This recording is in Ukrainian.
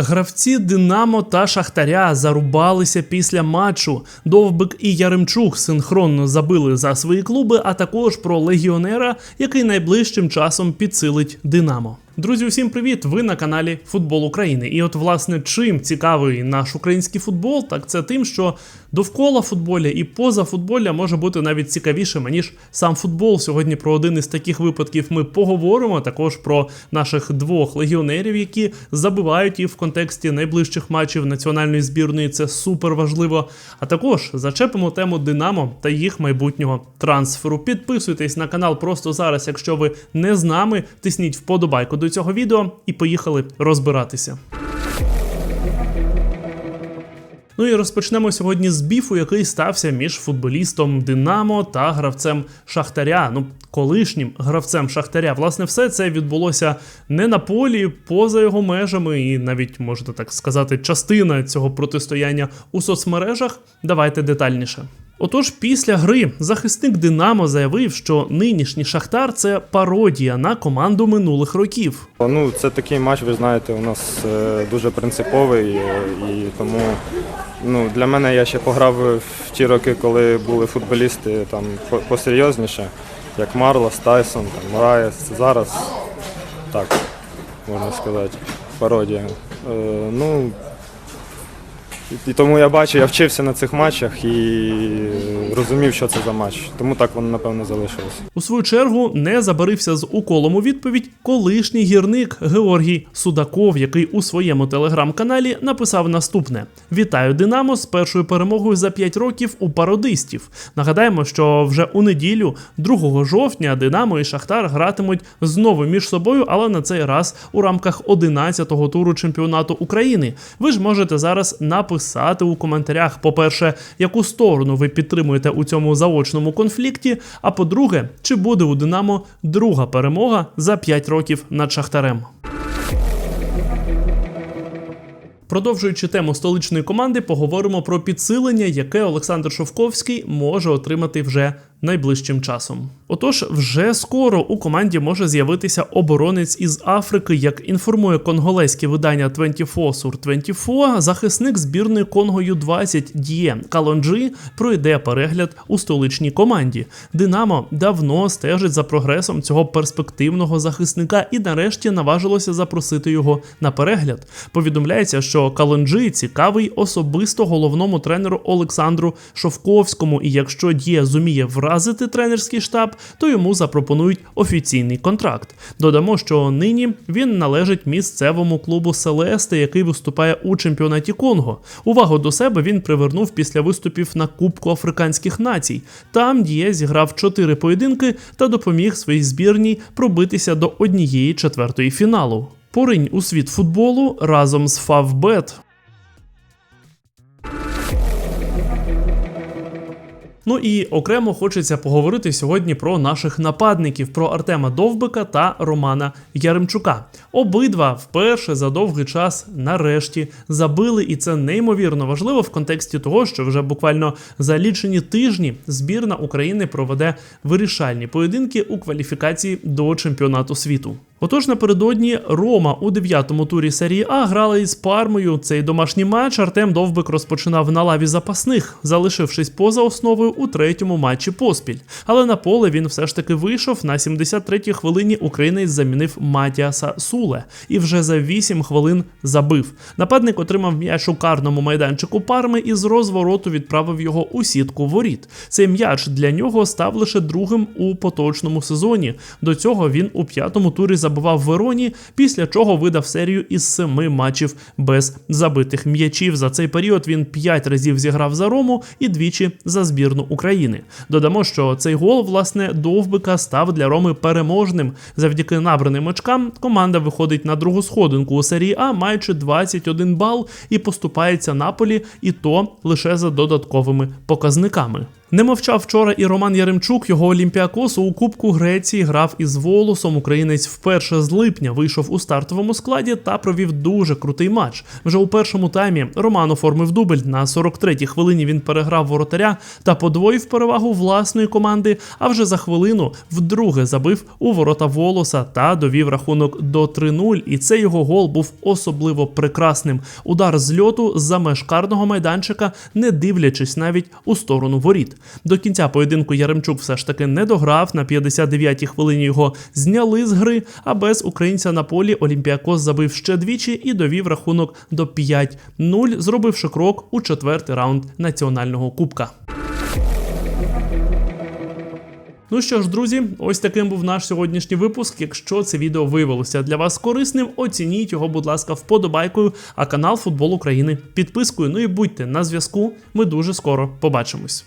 Гравці Динамо та Шахтаря зарубалися після матчу. Довбик і Яремчук синхронно забили за свої клуби, а також про легіонера, який найближчим часом підсилить Динамо. Друзі, усім привіт! Ви на каналі Футбол України. І от, власне, чим цікавий наш український футбол, так це тим, що довкола футболя і поза футболя може бути навіть цікавішим, ніж сам футбол. Сьогодні про один із таких випадків ми поговоримо. Також про наших двох легіонерів, які забивають і в контексті найближчих матчів національної збірної. Це супер важливо. А також зачепимо тему Динамо та їх майбутнього трансферу. Підписуйтесь на канал просто зараз, якщо ви не з нами. Тисніть вподобайку до цього відео і поїхали розбиратися. Ну і розпочнемо сьогодні з біфу, який стався між футболістом Динамо та гравцем Шахтаря. Ну, колишнім гравцем Шахтаря. Власне, все це відбулося не на полі, поза його межами, і навіть можете так сказати, частина цього протистояння у соцмережах. Давайте детальніше. Отож, після гри захисник Динамо заявив, що нинішній Шахтар це пародія на команду минулих років. Ну, це такий матч, ви знаєте, у нас е, дуже принциповий, е, і тому ну, для мене я ще пограв в ті роки, коли були футболісти там посерйозніше, як Марлос, Тайсон, там, Мораєс. Зараз так, можна сказати, пародія. Е, ну, і тому я бачу, я вчився на цих матчах і розумів, що це за матч. Тому так воно, напевно, залишилось. У свою чергу не забарився з уколом у відповідь колишній гірник Георгій Судаков, який у своєму телеграм-каналі написав наступне: Вітаю Динамо з першою перемогою за 5 років у пародистів. Нагадаємо, що вже у неділю, 2 жовтня, Динамо і Шахтар гратимуть знову між собою, але на цей раз у рамках 11-го туру чемпіонату України. Ви ж можете зараз написати у коментарях, по-перше, яку сторону ви підтримуєте у цьому заочному конфлікті. А по-друге, чи буде у Динамо друга перемога за 5 років над Шахтарем. Продовжуючи тему столичної команди, поговоримо про підсилення, яке Олександр Шовковський може отримати вже найближчим часом. Отож, вже скоро у команді може з'явитися оборонець із Африки, як інформує конголезьке видання 24 Sur 24, захисник збірної Конго Ю-20 Д'є Калонджі пройде перегляд у столичній команді. Динамо давно стежить за прогресом цього перспективного захисника і нарешті наважилося запросити його на перегляд. Повідомляється, що Калонджі цікавий особисто головному тренеру Олександру Шовковському, і якщо Д'є зуміє вразити тренерський штаб, то йому запропонують офіційний контракт. Додамо, що нині він належить місцевому клубу Селесте, який виступає у чемпіонаті Конго. Увагу до себе він привернув після виступів на Кубку Африканських націй. Там Діє зіграв чотири поєдинки та допоміг своїй збірній пробитися до однієї четвертої фіналу. Поринь у світ футболу разом з Фавбет. Ну і окремо хочеться поговорити сьогодні про наших нападників, про Артема Довбика та Романа Яремчука. Обидва вперше за довгий час нарешті забили, і це неймовірно важливо в контексті того, що вже буквально за лічені тижні збірна України проведе вирішальні поєдинки у кваліфікації до чемпіонату світу. Отож, напередодні Рома у дев'ятому турі серії А грала із Пармою. Цей домашній матч Артем Довбик розпочинав на лаві запасних, залишившись поза основою у третьому матчі поспіль. Але на поле він все ж таки вийшов. На 73-й хвилині українець замінив Матіаса Суле і вже за 8 хвилин забив. Нападник отримав м'яч у карному майданчику Парми і з розвороту відправив його у сітку воріт. Цей м'яч для нього став лише другим у поточному сезоні. До цього він у п'ятому турі забивав Вероні, після чого видав серію із семи матчів без забитих м'ячів. За цей період він п'ять разів зіграв за Рому і двічі за збірну України. Додамо, що цей гол, власне, довбика став для Роми переможним. Завдяки набраним очкам команда виходить на другу сходинку у серії А, маючи 21 бал і поступається Наполі, і то лише за додатковими показниками. Не мовчав вчора і Роман Яремчук. Його Олімпіакос у Кубку Греції грав із волосом. Українець вперше з липня вийшов у стартовому складі та провів дуже крутий матч. Вже у першому таймі Роман оформив дубль. На 43-й хвилині він переграв воротаря та подвоїв перевагу власної команди. А вже за хвилину вдруге забив у ворота волоса та довів рахунок до 3-0. І цей його гол був особливо прекрасним. Удар з льоту за меж карного майданчика, не дивлячись навіть у сторону воріт. До кінця поєдинку Яремчук все ж таки не дограв. На 59-й хвилині його зняли з гри. А без українця на полі Олімпіакос забив ще двічі і довів рахунок до 5-0, зробивши крок у четвертий раунд національного кубка. Ну що ж, друзі, ось таким був наш сьогоднішній випуск. Якщо це відео виявилося для вас корисним, оцініть його, будь ласка, вподобайкою, а канал Футбол України підпискою. Ну і будьте на зв'язку. Ми дуже скоро побачимось.